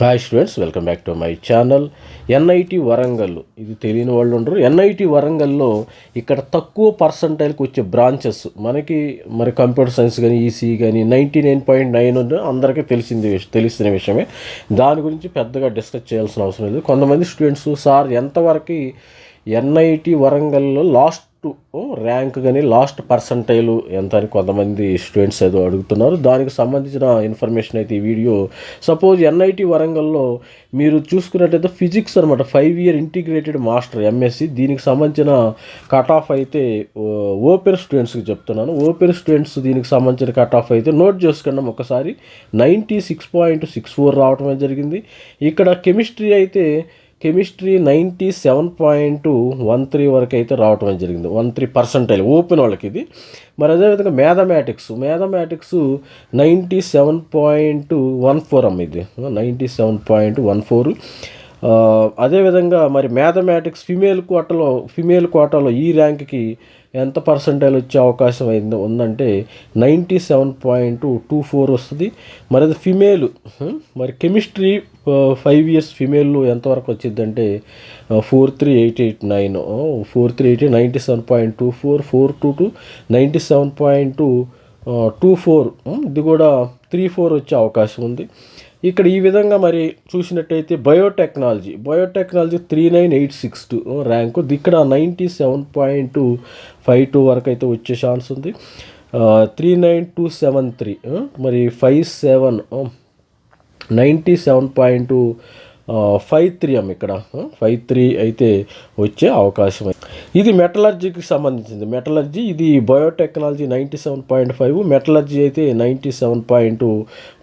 Hi students welcome back to my channel NIT Warangal ఇది తెలియని వాళ్ళు ఉండరు. ఎన్ఐటి వరంగల్లో ఇక్కడ తక్కువ పర్సంటైల్కి వచ్చే బ్రాంచెస్ మనకి మరి కంప్యూటర్ సైన్స్ కానీ ఈసీ కానీ నైంటీ నైన్ పాయింట్ నైన్ అందరికీ తెలిసింది తెలిసిన విషయమే. దాని గురించి పెద్దగా డిస్కస్ చేయాల్సిన అవసరం లేదు. కొంతమంది స్టూడెంట్స్ సార్ ఎంతవరకు ఎన్ఐటి వరంగల్లో లాస్ట్ ర్యాంక్ కానీ లాస్ట్ పర్సంటైల్ ఎంత అని కొంతమంది స్టూడెంట్స్ ఏదో అడుగుతున్నారు. దానికి సంబంధించిన ఇన్ఫర్మేషన్ అయితే ఈ వీడియో. సపోజ్ ఎన్ఐటి వరంగల్లో మీరు చూసుకున్నట్టయితే ఫిజిక్స్ అనమాట five year integrated master MSc. దీనికి సంబంధించిన కట్ ఆఫ్ అయితే ఓపెన్ స్టూడెంట్స్కి చెప్తున్నాను. ఓపెన్ స్టూడెంట్స్ దీనికి సంబంధించిన కట్ ఆఫ్ అయితే నోట్ చేసుకున్నాం ఒకసారి. Ninety six point six four రావటమే జరిగింది. ఇక్కడ కెమిస్ట్రీ అయితే chemistry ninety seven point one three వరకు అయితే రావటం జరిగింది. వన్ త్రీ పర్సెంటైల్ ఓపెన్ వాళ్ళకి ఇది. మరి అదేవిధంగా mathematics mathematics ninety seven point one four అమ్మ ఇది. Ninety seven point one four. అదేవిధంగా మరి మ్యాథమెటిక్స్ ఫిమేల్ కోటలో ఫిమేల్ కోటాలో ఈ ర్యాంక్కి ఎంత పర్సంటైల్ వచ్చే అవకాశం అయింది ఉందంటే ninety seven point two four వస్తుంది. మరి అది ఫిమేల్ మరి కెమిస్ట్రీ ఫైవ్ ఇయర్స్ ఫిమేల్ ఎంతవరకు వచ్చిందంటే four three eight eight nine four three eight ninety seven point two four four two two ninety seven point two two four ఇది కూడా three four వచ్చే అవకాశం ఉంది. ఇక్కడ ఈ విధంగా మరి చూసినట్టయితే biotechnology biotechnology three nine eight six two rank ఇక్కడ ninety seven point two five two వరకు అయితే వచ్చే ఛాన్స్ ఉంది. Three nine two seven three మరి five seven ninety seven point five three అమ్మ ఇక్కడ. ఫైవ్ త్రీ అయితే వచ్చే అవకాశం ఇది మెటలర్జీకి సంబంధించింది. మెటలర్జీ ఇది biotechnology ninety seven point five metallurgy అయితే ninety seven point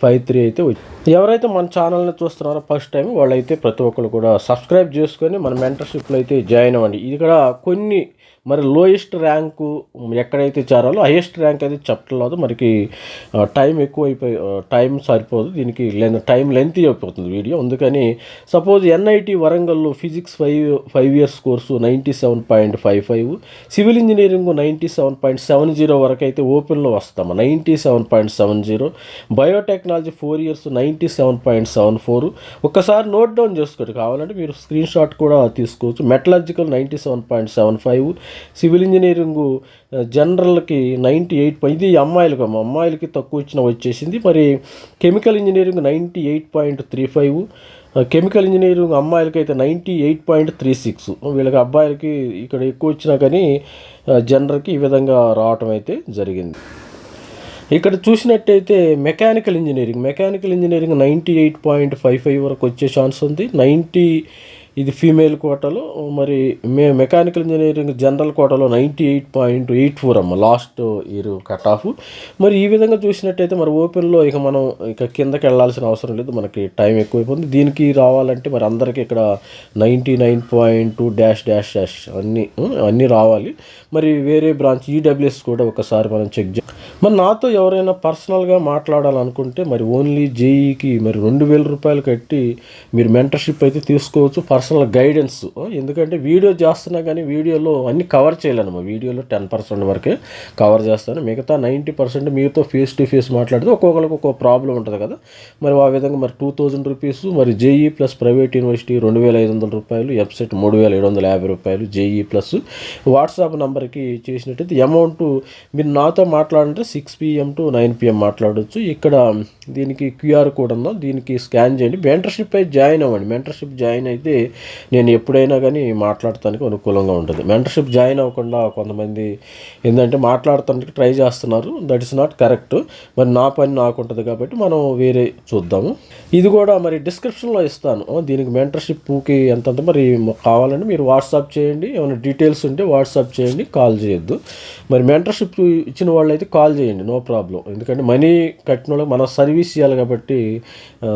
five three అయితే వచ్చి ఎవరైతే మన ఛానల్ని చూస్తున్నారో ఫస్ట్ టైం వాళ్ళైతే ప్రతి ఒక్కరు కూడా సబ్స్క్రైబ్ చేసుకొని మన మెంటర్షిప్లో అయితే జాయిన్ అవ్వండి. ఇక్కడ కొన్ని మరి లోయెస్ట్ ర్యాంకు ఎక్కడైతే చేరాలో హైయెస్ట్ ర్యాంక్ అయితే చెప్పలేదు మనకి టైం ఎక్కువ అయిపోయి టైం సరిపోదు. దీనికి లెన్ టైం లెంత్ అయిపోతుంది వీడియో. అందుకని సపోజ్ ఎన్ఐటి వరంగల్లో physics five five years course ninety seven point five five civil engineering ninety seven point seven zero వరకు అయితే ఓపెన్లో వస్తాము. Ninety seven point seven zero biotechnology four years ninety seven point seven four ఒక్కసారి note down చేసుకోండి. కావాలంటే మీరు screenshot కూడా తీసుకోవచ్చు. Metallurgical ninety seven point seven five civil engineering జనరల్కి ninety eight ఇది అమ్మాయిలకు అమ్మ. అమ్మాయిలకి తక్కువ వచ్చిన వచ్చేసింది. మరి chemical engineering ninety eight point three five chemical engineering అమ్మాయిలకి అయితే ninety eight point three six. వీళ్ళకి అబ్బాయిలకి ఇక్కడ ఎక్కువ వచ్చినా కానీ జనరల్కి ఈ విధంగా రావటం అయితే జరిగింది. ఇక్కడ చూసినట్టయితే mechanical engineering mechanical engineering ninety eight point five five వరకు వచ్చే ఛాన్స్ ఉంది. నైంటీ ఇది ఫీమేల్ కోటాలో మరి మే మెకానికల్ ఇంజనీరింగ్ జనరల్ కోటాలో ninety eight point eight four అమ్మ లాస్ట్ ఇయర్ కట్ ఆఫ్ మరి ఈ విధంగా చూసినట్టయితే మరి ఓపెన్లో ఇక మనం ఇక కిందకి వెళ్ళాల్సిన అవసరం లేదు మనకి టైం ఎక్కువైపోతుంది. దీనికి రావాలంటే మరి అందరికీ ఇక్కడ ninety nine point dash dash dash అన్నీ అన్నీ రావాలి. మరి వేరే బ్రాంచ్ ఈడబ్ల్యూఎస్ కూడా ఒకసారి మనం చెక్ చే మరి నాతో ఎవరైనా పర్సనల్గా మాట్లాడాలనుకుంటే మరి ఓన్లీ జేఈకి మరి రెండు వేల రూపాయలు కట్టి మీరు మెంటర్షిప్ అయితే తీసుకోవచ్చు పర్సనల్ గైడెన్స్. ఎందుకంటే వీడియో చేస్తున్నా కానీ వీడియోలో అన్ని కవర్ చేయలేను వీడియోలో టెన్ పర్సెంట్ వరకే కవర్ చేస్తాను. మిగతా నైంటీ పర్సెంట్ మీతో ఫేస్ టు ఫేస్ మాట్లాడితే ఒక్కొక్కరికి ఒక్కొక్క ప్రాబ్లం ఉంటుంది కదా. మరి ఆ విధంగా మరి టూ థౌజండ్ రూపీస్ మరి జేఈ ప్లస్ ప్రైవేట్ యూనివర్సిటీ రెండు వేల ఐదు వందల రూపాయలు వెబ్సైట్ మూడు వేల ఏడు వందల యాభై రూపాయలు జేఈ ప్లస్ వాట్సాప్ నెంబర్కి చేసినట్టయితే అమౌంట్ మీరు నాతో మాట్లాడంటే six PM to nine PM మాట్లాడవచ్చు ఇక్కడ దీనికి క్యూఆర్ కోడ్ ఉందా? దీనికి స్కాన్ చేయండి. మెంటర్షిప్ అయితే జాయిన్ అవ్వండి. మెంటర్షిప్ జాయిన్ అయితే నేను ఎప్పుడైనా కానీ మాట్లాడటానికి అనుకూలంగా ఉంటుంది. మెంటర్షిప్ జాయిన్ అవ్వకుండా కొంతమంది ఏంటంటే మాట్లాడటానికి ట్రై చేస్తున్నారు. దట్ ఇస్ నాట్ కరెక్ట్ మరి నా పని నాకు ఉంటుంది కాబట్టి మనం వేరే చూద్దాము. ఇది కూడా మరి డిస్క్రిప్షన్లో ఇస్తాను. దీనికి మెంటర్షిప్కి ఎంతంత మరి కావాలంటే మీరు వాట్సాప్ చేయండి. ఏమైనా డీటెయిల్స్ ఉంటే వాట్సాప్ చేయండి. కాల్ చేయొద్దు. మరి మెంటర్షిప్ ఇచ్చిన వాళ్ళైతే కాల్ చేయండి. నో ప్రాబ్లం ఎందుకంటే మనీ కట్టిన వాళ్ళకి మనం సర్వీస్ చేయాలి కాబట్టి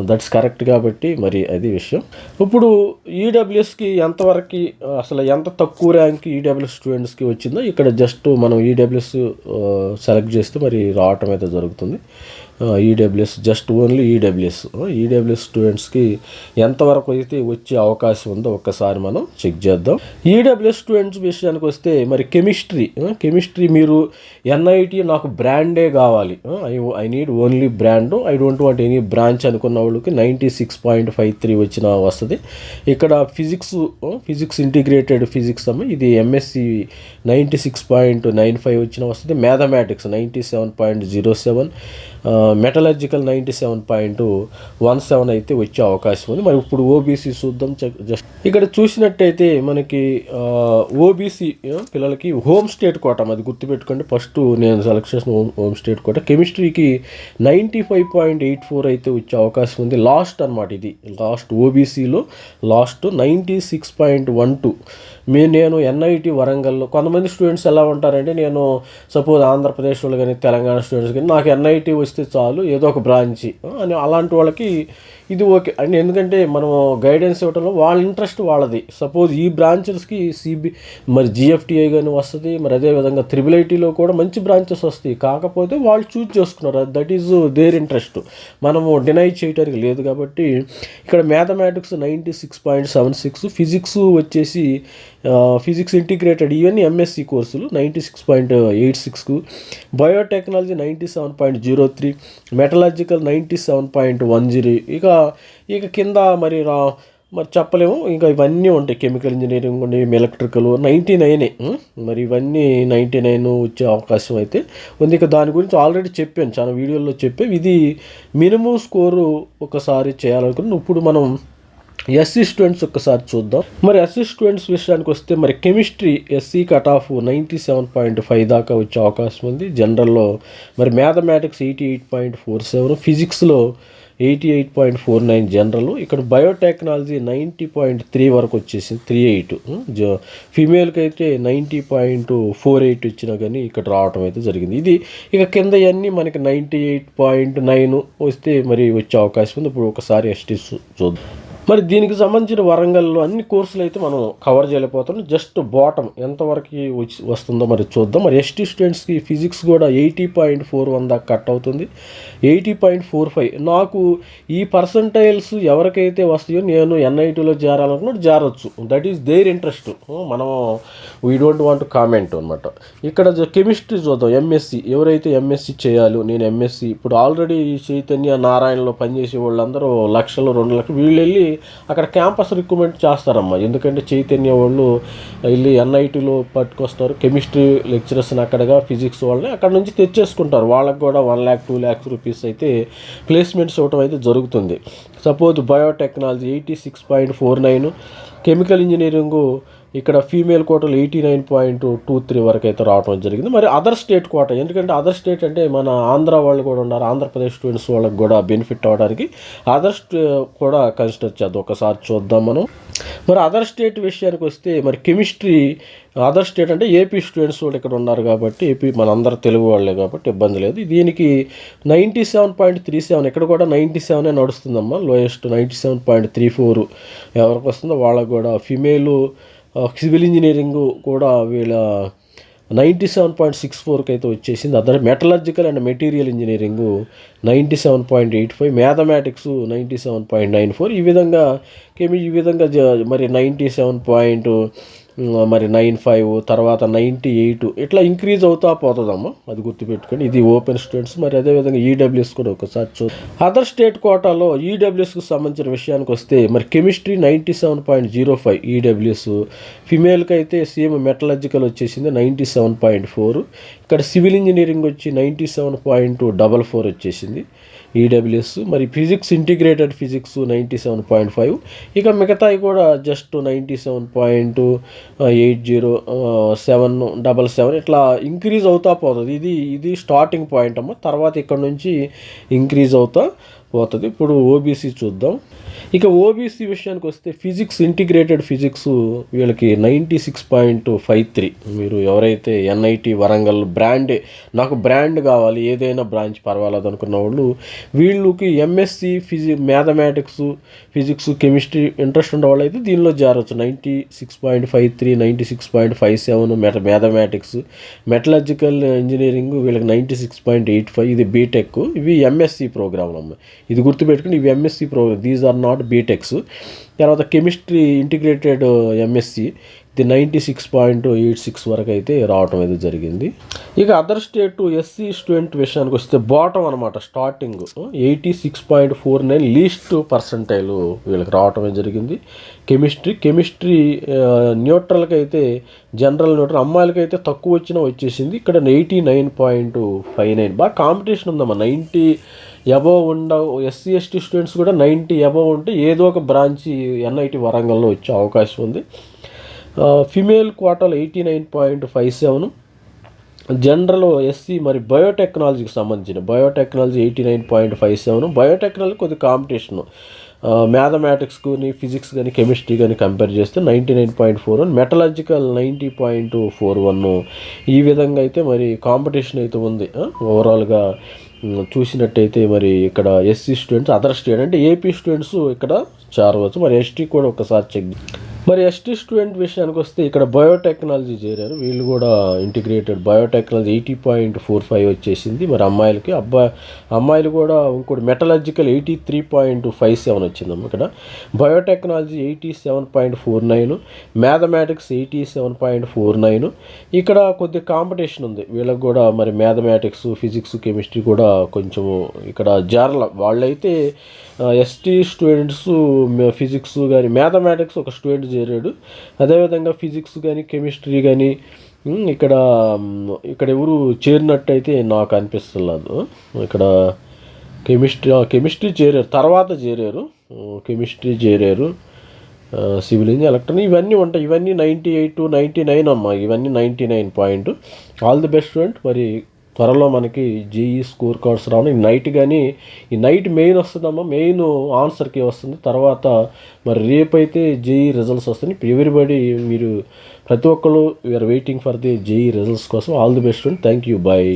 దట్స్ కరెక్ట్ కాబట్టి మరి అది విషయం. ఇప్పుడు ఈ ఈడబ్ల్యూఎస్కి ఎంతవరకు అసలు ఎంత తక్కువ ర్యాంక్ ఈడబ్ల్యూఎస్ స్టూడెంట్స్కి వచ్చిందో ఇక్కడ జస్ట్ మనం ఈడబ్ల్యూఎస్ సెలెక్ట్ చేస్తే మరి రావటం అయితే జరుగుతుంది. EWS just only EWS EWS స్టూడెంట్స్కి ఎంతవరకు అయితే వచ్చే అవకాశం ఉందో ఒక్కసారి మనం చెక్ చేద్దాం. ఈడబ్ల్యూఎస్ స్టూడెంట్స్ విషయానికి వస్తే మరి కెమిస్ట్రీ కెమిస్ట్రీ మీరు ఎన్ఐటి నాకు బ్రాండే కావాలి. I I need only brand I don't want any branch అనుకున్న వాళ్ళకి ninety six point five three వచ్చిన వస్తుంది. ఇక్కడ ఫిజిక్స్ ఫిజిక్స్ ఇంటిగ్రేటెడ్ ఫిజిక్స్ అమ్మ ఇది MSc ninety six point nine five వచ్చిన వస్తుంది. Mathematics ninety seven point zero seven metallurgical ninety seven point one seven అయితే వచ్చే అవకాశం ఉంది. మరి ఇప్పుడు ఓబీసీ చూద్దాం జస్ట్ ఇక్కడ చూసినట్టయితే మనకి ఓబీసీ పిల్లలకి హోమ్ స్టేట్ కోట అది గుర్తుపెట్టుకోండి. ఫస్ట్ నేను సెలెక్ట్ చేసిన home home state quota కెమిస్ట్రీకి ninety five point eight four అయితే వచ్చే అవకాశం ఉంది. లాస్ట్ అనమాట ఇది. Last ఓబీసీలో last ninety six point one two మీ నేను ఎన్ఐటి వరంగల్లో కొంతమంది స్టూడెంట్స్ ఎలా ఉంటారంటే నేను సపోజ్ ఆంధ్రప్రదేశ్ వాళ్ళు కానీ తెలంగాణ స్టూడెంట్స్ కానీ నాకు ఎన్ఐటి వస్తే చాలు ఏదో ఒక బ్రాంచి. అని అలాంటి వాళ్ళకి ఇది ఓకే. అండ్ ఎందుకంటే మనం గైడెన్స్ ఇవ్వడంలో వాళ్ళ ఇంట్రెస్ట్ వాళ్ళది. సపోజ్ ఈ బ్రాంచెస్కి సిబి మరి జిఎఫ్టిఐ కానీ వస్తుంది మరి అదేవిధంగా త్రిబుల్ ఐటీలో కూడా మంచి బ్రాంచెస్ వస్తాయి. కాకపోతే వాళ్ళు చూజ్ చేసుకున్నారు. దట్ ఈజ్ దేర్ ఇంట్రెస్ట్ మనము డినై చేయడానికి లేదు కాబట్టి ఇక్కడ mathematics ninety six point seven six physics వచ్చేసి ఫిజిక్స్ ఇంటిగ్రేటెడ్ ఇవన్నీ ఎంఎస్సి కోర్సులు ninety six point eight సిక్స్కు biotechnology ninety seven point zero three metallurgical ninety seven point one zero ఇక ఇక కింద మరి రా మరి చెప్పలేము. ఇంకా ఇవన్నీ ఉంటాయి కెమికల్ ఇంజనీరింగ్ ఉండే ఎలక్ట్రికల్. నైంటీ నైనే మరి ఇవన్నీ నైంటీ నైన్ వచ్చే అవకాశం అయితే ఉంది. ఇక దాని గురించి ఆల్రెడీ చెప్పాను చాలా వీడియోల్లో చెప్పే ఇది మినిమం స్కోరు ఒకసారి చేయాలనుకుని ఇప్పుడు మనం ఎస్సీ స్టూడెంట్స్ ఒక్కసారి చూద్దాం. మరి ఎస్సీ స్టూడెంట్స్ విషయానికి వస్తే మరి chemistry SC cut off ninety seven point five దాకా వచ్చే అవకాశం ఉంది. జనరల్లో మరి mathematics eighty eight point four seven ఫిజిక్స్లో eighty eight point four nine general ఇక్కడ బయోటెక్నాలజీ నైంటీ పాయింట్ త్రీ వరకు వచ్చేసింది త్రీ ఎయిట్ ఫీమేల్కి అయితే నైంటీ పాయింట్ ఫోర్ ఎయిట్ వచ్చినా కానీ ఇక్కడ రావటం అయితే జరిగింది. ఇది ఇక కింద అన్నీ మనకి నైంటీ ఎయిట్ పాయింట్ నైన్ వస్తే మరి వచ్చే అవకాశం ఉంది. ఇప్పుడు ఒకసారి ఎస్టీ చూద్దాం. మరి దీనికి సంబంధించిన వరంగల్లో అన్ని కోర్సులు అయితే మనం కవర్ చేయలేకపోతున్నాం. జస్ట్ బాటమ్ ఎంతవరకు వచ్చి వస్తుందో మరి చూద్దాం. మరి ఎస్టీ స్టూడెంట్స్కి ఫిజిక్స్ కూడా ఎయిటీ పాయింట్ ఫోర్ వన్ దాకా కట్ అవుతుంది. Eighty point four five. నాకు ఈ పర్సంటైల్స్ ఎవరికైతే వస్తాయో నేను ఎన్ఐటీలో చేరాలనుకున్నట్టు చేరొచ్చు దట్ ఈస్ దేర్ ఇంట్రెస్ట్ మనం వీ డోంట్ వాంట్ కామెంట్ అనమాట ఇక్కడ కెమిస్ట్రీ చూద్దాం. ఎంఎస్సి ఎవరైతే ఎంఎస్సి చేయాలో నేను ఎంఎస్సి ఇప్పుడు ఆల్రెడీ చైతన్య నారాయణలో పనిచేసే వాళ్ళందరూ లక్షలు రెండు లక్షలు వీళ్ళు వెళ్ళి అక్కడ క్యాంపస్ రిక్రూట్మెంట్ చేస్తారమ్మా. ఎందుకంటే చైతన్య వాళ్ళు వెళ్ళి ఎన్ఐటీలో పట్టుకొస్తారు. కెమిస్ట్రీ లెక్చరర్స్ని అక్కడగా ఫిజిక్స్ వాళ్ళని అక్కడ నుంచి తెచ్చేసుకుంటారు. వాళ్ళకి కూడా one lakh two lakhs rupees అయితే ప్లేస్మెంట్స్ ఇవ్వటం అయితే జరుగుతుంది. Suppose biotechnology eighty six point four nine chemical engineering ఇక్కడ ఫీమేల్ కోటలు eighty nine point two three వరకు అయితే రావడం జరిగింది. మరి అదర్ స్టేట్ కోట ఎందుకంటే అదర్ స్టేట్ అంటే మన ఆంధ్ర వాళ్ళు కూడా ఉన్నారు ఆంధ్రప్రదేశ్ స్టూడెంట్స్ వాళ్ళకి కూడా బెనిఫిట్ అవ్వడానికి అదర్ కూడా కన్సిడర్ చేద్దాం. ఒకసారి చూద్దాం మనం. మరి అదర్ స్టేట్ విషయానికి వస్తే మరి కెమిస్ట్రీ అదర్ స్టేట్ అంటే ఏపీ స్టూడెంట్స్ వాళ్ళు ఇక్కడ ఉన్నారు కాబట్టి ఏపీ మనందరూ తెలుగు వాళ్ళే కాబట్టి ఇబ్బంది లేదు. దీనికి ninety seven point three seven ఇక్కడ కూడా నైంటీ సెవెనే నడుస్తుందమ్మా lowest ninety seven point three four ఎవరికి వస్తుందో వాళ్ళకు కూడా. ఫిమేలు సివిల్ ఇంజనీరింగ్ కూడా వీళ్ళ నైంటీ సెవెన్ పాయింట్ సిక్స్ ఫోర్కి అయితే వచ్చేసింది. Other metallurgical and material engineering ninety seven point eight five mathematics ninety seven point nine four. ఈ విధంగా కెమి ఈ విధంగా మరి నైంటీ సెవెన్ పాయింట్ మరి నైన్ ఫైవ్ తర్వాత నైంటీ ఎయిట్ ఇట్లా ఇంక్రీజ్ అవుతా పోతుందమ్మా. అది గుర్తుపెట్టుకొని ఇది ఓపెన్ స్టూడెంట్స్ మరి అదేవిధంగా ఈడబ్ల్యూఎస్ కూడా ఒకసారి చూ అదర్ స్టేట్ కోటాలో ఈడబ్ల్యూఎస్కి సంబంధించిన విషయానికి వస్తే మరి chemistry ninety seven point zero five EWS ఫిమేల్కి అయితే సేమ్ మెటలజికల్ వచ్చేసింది నైంటీ సెవెన్ పాయింట్ ఫోర్ ఇక్కడ సివిల్ ఇంజనీరింగ్ వచ్చి ninety seven point double four వచ్చేసింది. ఈడబ్ల్యూఎస్ మరి physics integrated physics ninety seven point five. ఇక మిగతాయి కూడా just ninety seven point eight zero seven double seven ఇట్లా ఇంక్రీజ్ అవుతా పోతుంది. ఇది ఇది స్టార్టింగ్ పాయింట్ అమ్మ. తర్వాత ఇక్కడ నుంచి ఇంక్రీజ్ అవుతా పోతుంది. ఇప్పుడు ఓబీసీ చూద్దాం. ఇక ఓబీసీ విషయానికి వస్తే ఫిజిక్స్ ఇంటిగ్రేటెడ్ ఫిజిక్స్ వీళ్ళకి ninety six point five three మీరు ఎవరైతే ఎన్ఐటి వరంగల్ బ్రాండ్ నాకు బ్రాండ్ కావాలి ఏదైనా బ్రాంచ్ పర్వాలేదు అనుకున్న వాళ్ళు వీళ్ళకి ఎంఎస్సి ఫిజి మ్యాథమెటిక్స్ ఫిజిక్స్ కెమిస్ట్రీ ఇంట్రెస్ట్ ఉన్న వాళ్ళు అయితే దీనిలో చేరవచ్చు ninety six point five three ninety six point five seven మెట mathematics metallurgical engineering వీళ్ళకి ninety six point eight five ఇది బీటెక్ ఇవి ఎంఎస్సి ప్రోగ్రాంలు అమ్మ. ఇది గుర్తుపెట్టుకుని ఇవి MSc program these are not BTechs తర్వాత కెమిస్ట్రీ ఇంటిగ్రేటెడ్ ఎంఎస్సి ఇది ninety six point eight six వరకు అయితే రావటం అయితే జరిగింది. ఇక అదర్ స్టేట్ ఎస్సీ స్టూడెంట్ విషయానికి వస్తే బాటం అనమాట starting eighty six point four nine least percentile వీళ్ళకి రావటం జరిగింది. కెమిస్ట్రీ కెమిస్ట్రీ న్యూట్రల్కి అయితే జనరల్ న్యూట్రల్ అమ్మాయిలకి అయితే తక్కువ వచ్చినా వచ్చేసింది. ఇక్కడ eighty nine point five nine బాగా కాంపిటీషన్ ఉందమ్మా నైంటీ అబవ్ ఉండ ఎస్సీ ఎస్టీ స్టూడెంట్స్ కూడా నైంటీ అబవ్ ఉంటే ఏదో ఒక బ్రాంచ్ ఎన్ఐటి వరంగల్లో వచ్చే అవకాశం ఉంది. Female quarter eighty nine point five seven. General SC మరి బయోటెక్నాలజీకి సంబంధించిన biotechnology eighty nine point five seven. Biotechnology కొద్ది కాంపిటీషన్. మ్యాథమెటిక్స్ కానీ ఫిజిక్స్ కానీ కెమిస్ట్రీ కానీ కంపేర్ చేస్తే ninety nine point four one metallurgical ninety point four one. ఈ విధంగా అయితే మరి కాంపిటీషన్ అయితే ఉంది. ఓవరాల్గా చూసినట్టయితే మరి ఇక్కడ ఎస్సీ స్టూడెంట్స్ అదర్ స్టూడెంట్ అంటే ఏపీ స్టూడెంట్స్ ఇక్కడ చేరవచ్చు. మరి ఎస్టీ కూడా ఒకసారి చెక్ మరి ఎస్టీ స్టూడెంట్ విషయానికి వస్తే ఇక్కడ బయోటెక్నాలజీ చేరారు. వీళ్ళు కూడా integrated biotechnology eighty point four five వచ్చేసింది. మరి అమ్మాయిలకి అబ్బాయి అమ్మాయిలు కూడా ఇంకోటి metallurgical eighty three point five seven వచ్చిందమ్మ ఇక్కడ. Biotechnology eighty seven point four nine mathematics eighty seven point four nine ఇక్కడ కొద్ది కాంపిటీషన్ ఉంది. వీళ్ళకి కూడా మరి మ్యాథమెటిక్స్ ఫిజిక్స్ కెమిస్ట్రీ కూడా కొంచెం ఇక్కడ జారల. వాళ్ళైతే ఎస్టీ స్టూడెంట్స్ ఫిజిక్స్ కానీ మ్యాథమెటిక్స్ ఒక స్టూడెంట్ చేరాడు. అదేవిధంగా ఫిజిక్స్ కానీ కెమిస్ట్రీ కానీ ఇక్కడ ఇక్కడ ఎవరు చేరినట్టయితే నాకు అనిపిస్తులేదు ఇక్కడ కెమిస్ట్రీ కెమిస్ట్రీ చేరారు. తర్వాత చేరారు. కెమిస్ట్రీ చేరారు. సివిల్ ఇంజనీర్ ఎలక్ట్రానిక్ ఇవన్నీ ఉంటాయి. ఇవన్నీ ninety eight to ninety nine అమ్మా. ఇవన్నీ ninety nine point. All the best student. మరి త్వరలో మనకి జేఈ స్కోర్ కార్డ్స్ రావడం. ఈ నైట్ కానీ ఈ నైట్ మెయిన్ వస్తుందమ్మా మెయిన్ ఆన్సర్కి వస్తుంది. తర్వాత మరి రేపైతే జేఈ రిజల్ట్స్ వస్తుంది ఎవ్రీబడి మీరు ప్రతి ఒక్కరు we're waiting for the JEE results కోసం. All the best and thank you bye